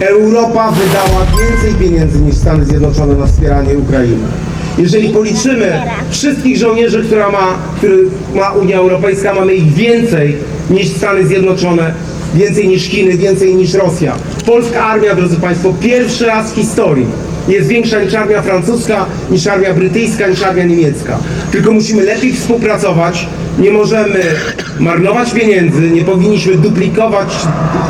Europa wydała więcej pieniędzy niż Stany Zjednoczone na wspieranie Ukrainy. Jeżeli policzymy wszystkich żołnierzy, która ma, ma Unia Europejska, mamy ich więcej niż Stany Zjednoczone, więcej niż Chiny, więcej niż Rosja. Polska armia, drodzy Państwo, pierwszy raz w historii jest większa niż armia francuska, niż armia brytyjska, niż armia niemiecka. Tylko musimy lepiej współpracować, nie możemy marnować pieniędzy, nie powinniśmy duplikować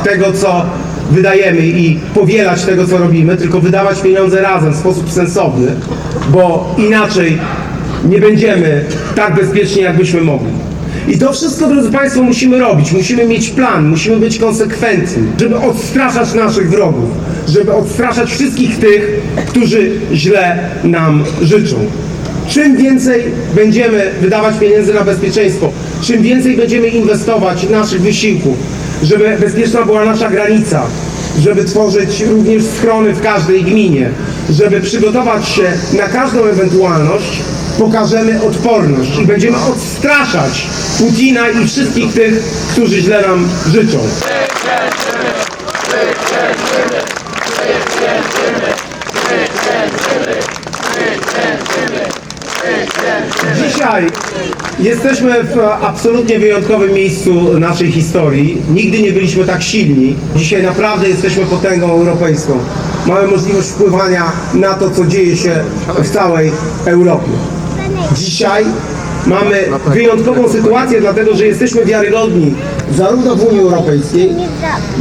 tego, co wydajemy i powielać tego, co robimy, tylko wydawać pieniądze razem w sposób sensowny, bo inaczej nie będziemy tak bezpieczni, jakbyśmy mogli. I to wszystko, drodzy Państwo, musimy robić. Musimy mieć plan, musimy być konsekwentni, żeby odstraszać naszych wrogów, żeby odstraszać wszystkich tych, którzy źle nam życzą. Czym więcej będziemy wydawać pieniędzy na bezpieczeństwo, czym więcej będziemy inwestować naszych wysiłków, żeby bezpieczna była nasza granica, żeby tworzyć również schrony w każdej gminie, żeby przygotować się na każdą ewentualność, pokażemy odporność i będziemy odstraszać Putina i wszystkich tych, którzy źle nam życzą. Jesteśmy w absolutnie wyjątkowym miejscu naszej historii. Nigdy nie byliśmy tak silni. Dzisiaj naprawdę jesteśmy potęgą europejską. Mamy możliwość wpływania na to, co dzieje się w całej Europie. Dzisiaj mamy wyjątkową sytuację, dlatego że jesteśmy wiarygodni zarówno w Unii Europejskiej,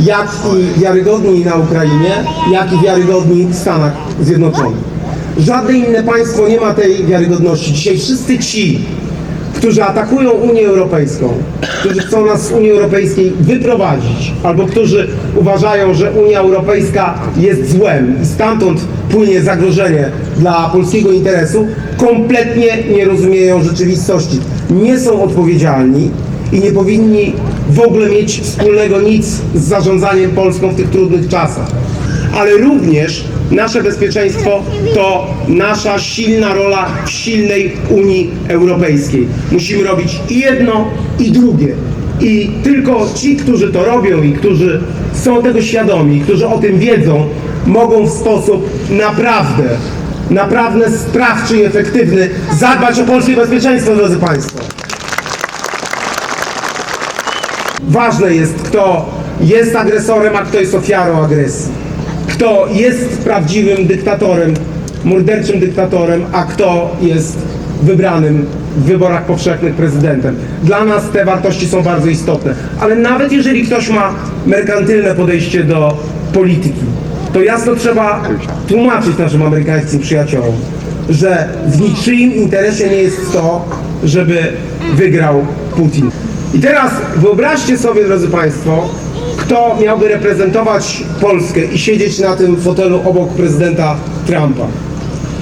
jak i wiarygodni na Ukrainie, jak i wiarygodni w Stanach Zjednoczonych. Żadne inne państwo nie ma tej wiarygodności. Dzisiaj wszyscy ci, którzy atakują Unię Europejską, którzy chcą nas z Unii Europejskiej wyprowadzić, albo którzy uważają, że Unia Europejska jest złem i stamtąd płynie zagrożenie dla polskiego interesu, kompletnie nie rozumieją rzeczywistości. Nie są odpowiedzialni i nie powinni w ogóle mieć wspólnego nic z zarządzaniem Polską w tych trudnych czasach ale również nasze bezpieczeństwo to nasza silna rola w silnej Unii Europejskiej. Musimy robić i jedno, i drugie. I tylko ci, którzy to robią i którzy są tego świadomi, którzy o tym wiedzą, mogą w sposób naprawdę, naprawdę sprawczy i efektywny zadbać o polskie bezpieczeństwo, drodzy Państwo. Ważne jest, kto jest agresorem, a kto jest ofiarą agresji. Kto jest prawdziwym dyktatorem, morderczym dyktatorem, a kto jest wybranym w wyborach powszechnych prezydentem. Dla nas te wartości są bardzo istotne. Ale nawet jeżeli ktoś ma merkantylne podejście do polityki, to jasno trzeba tłumaczyć naszym amerykańskim przyjaciołom, że w niczyim interesie nie jest to, żeby wygrał Putin. I teraz wyobraźcie sobie, drodzy Państwo, kto miałby reprezentować Polskę i siedzieć na tym fotelu obok prezydenta Trumpa.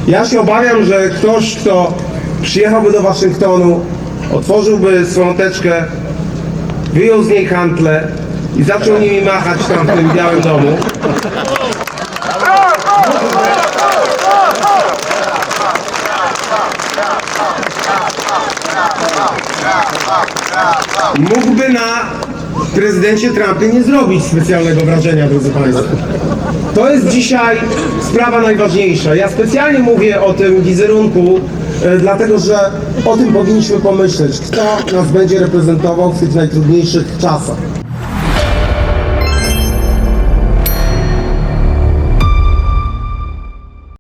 Ja się obawiam, że ktoś, kto przyjechałby do Waszyngtonu, otworzyłby swoją teczkę, wyjął z niej hantle i zaczął nimi machać tam w tym białym domu. mógłby na prezydencie Trumpie nie zrobić specjalnego wrażenia, drodzy Państwo. To jest dzisiaj sprawa najważniejsza. Ja specjalnie mówię o tym wizerunku, e, dlatego że o tym powinniśmy pomyśleć, kto nas będzie reprezentował w tych najtrudniejszych czasach.